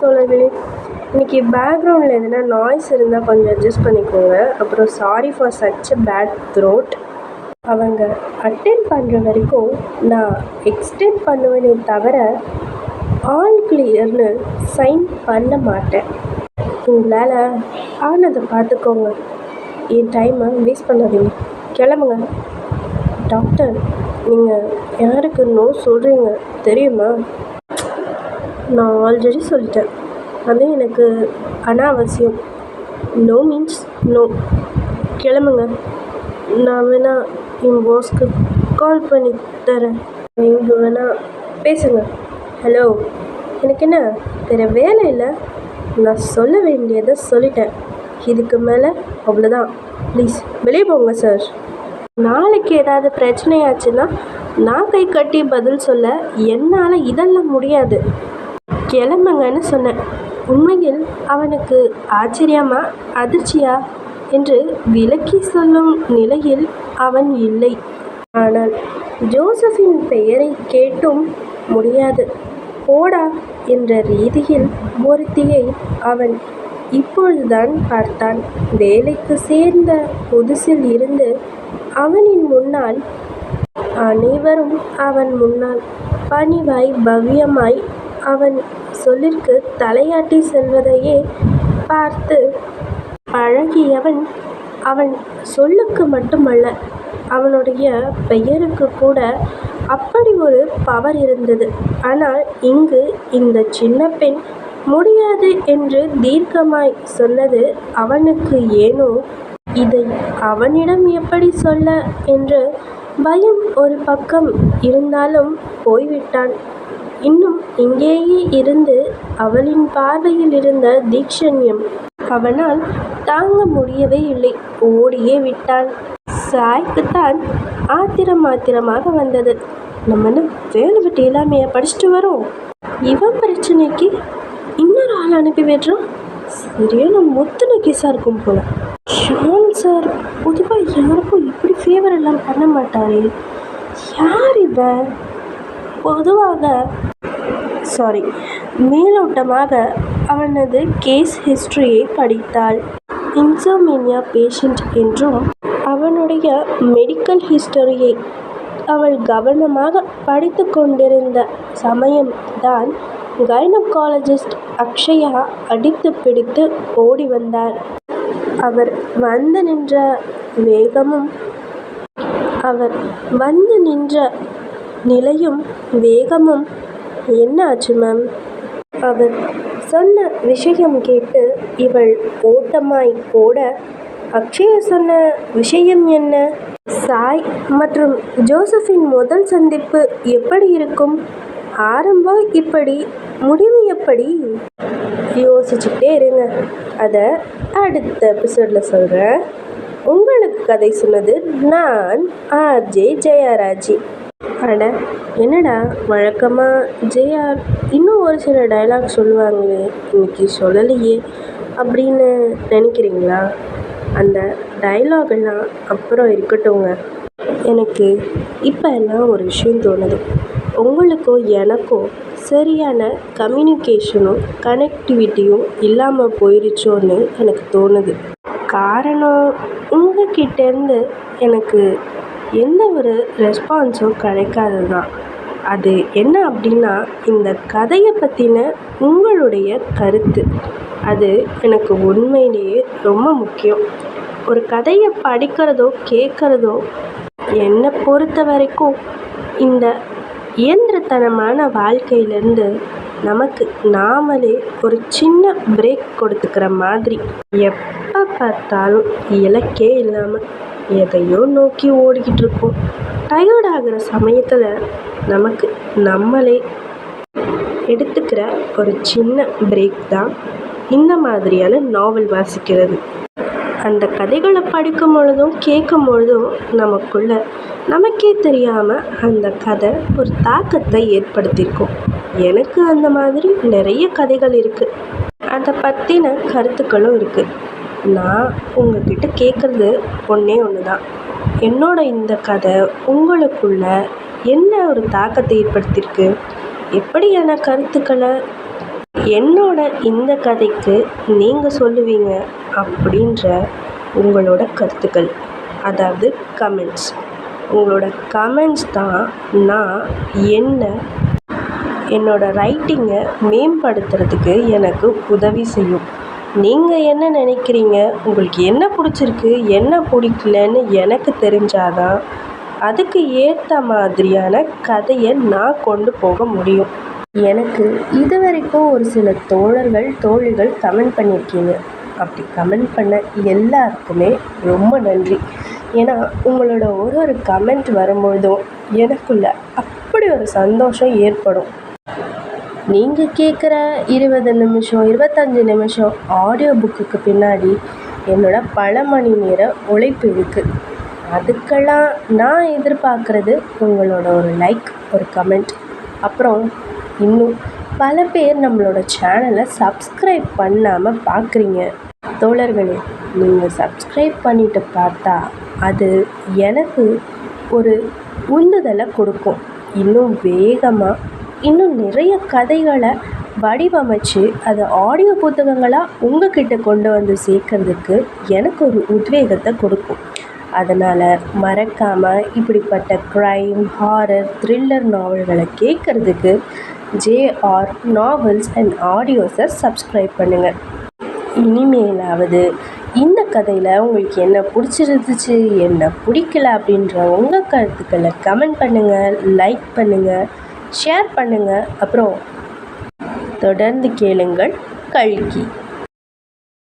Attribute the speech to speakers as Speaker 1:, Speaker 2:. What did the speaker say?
Speaker 1: தோழர்களே இன்னைக்கு பேக்ரவுண்டில் எதுனா நாய்ஸ் இருந்தால் கொஞ்சம் அட்ஜஸ்ட் பண்ணிக்கோங்க. அப்புறம் sorry for such a bad throat அவங்க அட்டென்ட் பண்ணுற வரைக்கும் நான் எக்ஸ்டெண்ட் பண்ணுவேனே தவிர ஆல் கிளியர்னு சைன் பண்ண மாட்டேன். உங்களால் ஆனதை பார்த்துக்கோங்க. என் டைமை வேஸ்ட் பண்ணாதீங்க. கிளம்புங்க. டாக்டர் நீங்கள் யாருக்கு நோ சொல்கிறீங்க தெரியுமா? நான் ஆல்ரெடி சொல்லிட்டேன். அது எனக்கு அனாவசியம். நோ மீன்ஸ் நோ கிளம்புங்க. நான் வேணா என் பாஸ்க்கு கால் பண்ணி தரேன். நீங்கள் வேணா பேசுங்க. ஹலோ எனக்கு என்ன? வேறு வேலை இல்லை. நான் சொல்ல வேண்டியதை சொல்லிட்டேன். இதுக்கு மேலே அவ்வளோதான் ப்ளீஸ் வெளியே போங்க சார் நாளைக்கு ஏதாவது பிரச்சனையாச்சுன்னா நான் கை கட்டி பதில் சொல்ல என்னால் இதெல்லாம் முடியாது. கிளம்புங்கன்னு சொன்னேன். உண்மையில் அவனுக்கு ஆச்சரியமா அதிர்ச்சியா என்று விளக்கி சொல்லும் நிலையில் அவன் இல்லை. ஆனால் ஜோசஃபின் பெயரை கேட்டும் முடியாது. போடா என்ற ரீதியில் ஒருத்தியை அவன் இப்பொழுதுதான் பார்த்தான். வேலைக்கு சேர்ந்த புதுசில் இருந்து அவனின் முன்னால் அனைவரும் அவன் முன்னால் பணிவாய் பவ்யமாய் அவன் சொல்லிற்கு தலையாட்டி செல்வதையே பார்த்து பழகியவன் அவன் சொல்லுக்கு மட்டுமல்ல அவனுடைய பெயருக்கு கூட அப்படி ஒரு பவர் இருந்தது. ஆனால் இங்கு இந்த சின்ன பெண் முடியாது என்று தீர்க்கமாய் சொன்னது அவனுக்கு ஏனோ? இதை அவனிடம் எப்படி சொல்ல? என்று பயம் ஒரு பக்கம் இருந்தாலும் போய்விட்டான். இன்னும் இங்கேயே இருந்து அவளின் பார்வையில் இருந்த தீக்ஷண்யம் அவனால் தாங்க முடியவே இல்லை. ஓடியே விட்டான். சாய்க்குத்தான் ஆத்திரம் ஆத்திரமாக வந்தது. நம்ம என்ன வேலை விட்டு எல்லாமே படிச்சுட்டு வரோம்? இவன் பிரச்சனைக்கு இன்னொரு ஆள் அனுப்பி விடுறோம் சரியான முத்துன கேஸாக இருக்கும் போல. ஷான் சார் பொதுவாக யாருக்கும் இப்படி ஃபேவர் எல்லாம் பண்ண மாட்டாரே. யார் இவன்? பொதுவாக சாரி மேலோட்டமாக அவனது கேஸ் ஹிஸ்டரியை படித்தாள். இன்சோமேனியா பேஷண்ட் என்றும் அவனுடைய மெடிக்கல் ஹிஸ்டரியை அவள் கவனமாக படித்து கொண்டிருந்த சமயம்தான் கைனகாலஜிஸ்ட் அக்ஷயா அடித்து பிடித்து ஓடி வந்தார். அவர் வந்து நின்ற வேகமும் அவர் வந்து நின்ற நிலையும் வேகமும். என்ன ஆச்சு மேம்? அவர் சொன்ன விஷயம் கேட்டு இவள் ஓட்டமாய் ஓட அக்ஷய சொன்ன விஷயம் என்ன? சாய் மற்றும் ஜோசஃபின் முதல் சந்திப்பு எப்படி இருக்கும்? ஆரம்பம் இப்படி முடிவு எப்படி? யோசிச்சுக்கிட்டே இருங்க. அதை அடுத்த எபிசோடில் சொல்கிறேன் உங்களுக்கு கதை சொன்னது நான் ஆர்ஜே ஜெயராஜி. அட என்னடா? வழக்கமாக ஜேஆர் இன்னும் ஒரு சில டைலாக் சொல்லுவாங்களே இன்னைக்கு சொல்லலையே அப்படின்னு நினைக்கிறீங்களா? அந்த டைலாக் எல்லாம் அப்புறம் இருக்கட்டுங்க எனக்கு இப்போ எல்லாம் ஒரு விஷயம் தோணுது. உங்களுக்கும் எனக்கும் சரியான கம்யூனிகேஷனும் கனெக்டிவிட்டியும் இல்லாமல் போயிருச்சோன்னு எனக்கு தோணுது. காரணம் உங்ககிட்டேருந்து எனக்கு எந்த ஒரு ரெஸ்பான்ஸும் கிடைக்காதது தான் அது என்ன அப்படின்னா இந்த கதையை பற்றின உங்களுடைய கருத்து. அது எனக்கு உண்மையிலேயே ரொம்ப முக்கியம். ஒரு கதையை படிக்கிறதோ கேட்குறதோ என்னை பொறுத்த வரைக்கும் இந்த இயந்திரத்தனமான வாழ்க்கையிலேருந்து நமக்கு நாமளே ஒரு சின்ன பிரேக் கொடுத்துக்கிற மாதிரி. எப்போ பார்த்தாலும் இலக்கே இல்லாமல் எதையோ நோக்கி ஓடிக்கிட்டு இருக்கோம் டயர்ட் ஆகிற சமயத்தில் நமக்கு நம்மளே எடுத்துக்கிற ஒரு சின்ன பிரேக் தான் இந்த மாதிரியான நாவல் வாசிக்கிறது. அந்த கதைகளை படிக்கும் பொழுதும் கேட்கும் பொழுதும் நமக்குள்ள நமக்கே தெரியாமல் அந்த கதை ஒரு தாக்கத்தை ஏற்படுத்தியிருக்கும். எனக்கு அந்த மாதிரி நிறைய கதைகள் இருக்குது அதை பற்றின கருத்துக்களும் இருக்குது நான் உங்ககிட்ட கேட்குறது ஒன்றே ஒன்று தான் என்னோட இந்த கதை உங்களுக்குள்ள என்ன ஒரு தாக்கத்தை ஏற்படுத்தியிருக்கு? எப்படியான கருத்துக்களை? என்னோட இந்த கதைக்கு நீங்கள் சொல்லுவீங்க அப்படின்ற உங்களோட கருத்துக்கள். அதாவது கமெண்ட்ஸ் உங்களோட கமெண்ட்ஸ் தான் நான் என்ன என்னோட ரைட்டிங்கை மேம்படுத்துறதுக்கு எனக்கு உதவி செய்யும். நீங்கள் என்ன நினைக்கிறீங்க? உங்களுக்கு என்ன பிடிச்சிருக்கு? என்ன பிடிக்கலன்னு எனக்கு தெரிஞ்சாதான் அதுக்கு ஏற்ற மாதிரியான கதையை நான் கொண்டு போக முடியும். எனக்கு இது வரைக்கும் ஒரு சில தோழர்கள் தோழிகள் கமெண்ட் பண்ணியிருக்கீங்க. அப்படி கமெண்ட் பண்ண எல்லாருக்குமே ரொம்ப நன்றி. ஏன்னா உங்களோட ஒரு ஒரு கமெண்ட் வரும்பொழுதும் எனக்குள்ள அப்படி ஒரு சந்தோஷம் ஏற்படும். நீங்கள் கேட்குற இருபது நிமிஷம் இருபத்தஞ்சி நிமிஷம் ஆடியோ புக்குக்கு பின்னாடி என்னோட பல மணி நேர உழைப்பு இருக்குது அதுக்கெல்லாம் நான் எதிர்பார்க்குறது உங்களோட ஒரு லைக் ஒரு கமெண்ட் அப்புறம் இன்னும் பல பேர் நம்மளோட சேனலை சப்ஸ்கிரைப் பண்ணாமல் பார்க்குறீங்க தோழர்களே நீங்கள் சப்ஸ்கிரைப் பண்ணிட்டு பார்த்தா அது எனக்கு ஒரு உந்துதலை கொடுக்கும். இன்னும் வேகமாக இன்னும் நிறைய கதைகளை வடிவமைச்சு அதை ஆடியோ புத்தகங்களாக உங்ககிட்ட கொண்டு வந்து சேர்க்கறதுக்கு எனக்கு ஒரு உத்வேகத்தை கொடுக்கும். அதனால் மறக்காமல் இப்படிப்பட்ட க்ரைம் ஹாரர் த்ரில்லர் நாவல்களை கேட்குறதுக்கு ஜேஆர் நாவல்ஸ் அண்ட் ஆடியோஸை சப்ஸ்கிரைப் பண்ணுங்கள் இனிமேலாவது இந்த கதையில் உங்களுக்கு என்ன பிடிச்சிருந்துச்சு என்ன பிடிக்கல அப்படின்ற உங்கள் கருத்துக்களை கமெண்ட் பண்ணுங்கள் லைக் பண்ணுங்கள் ஷேர் பண்ணுங்கள் அப்புறம் தொடர்ந்து கேளுங்கள். கல்கி.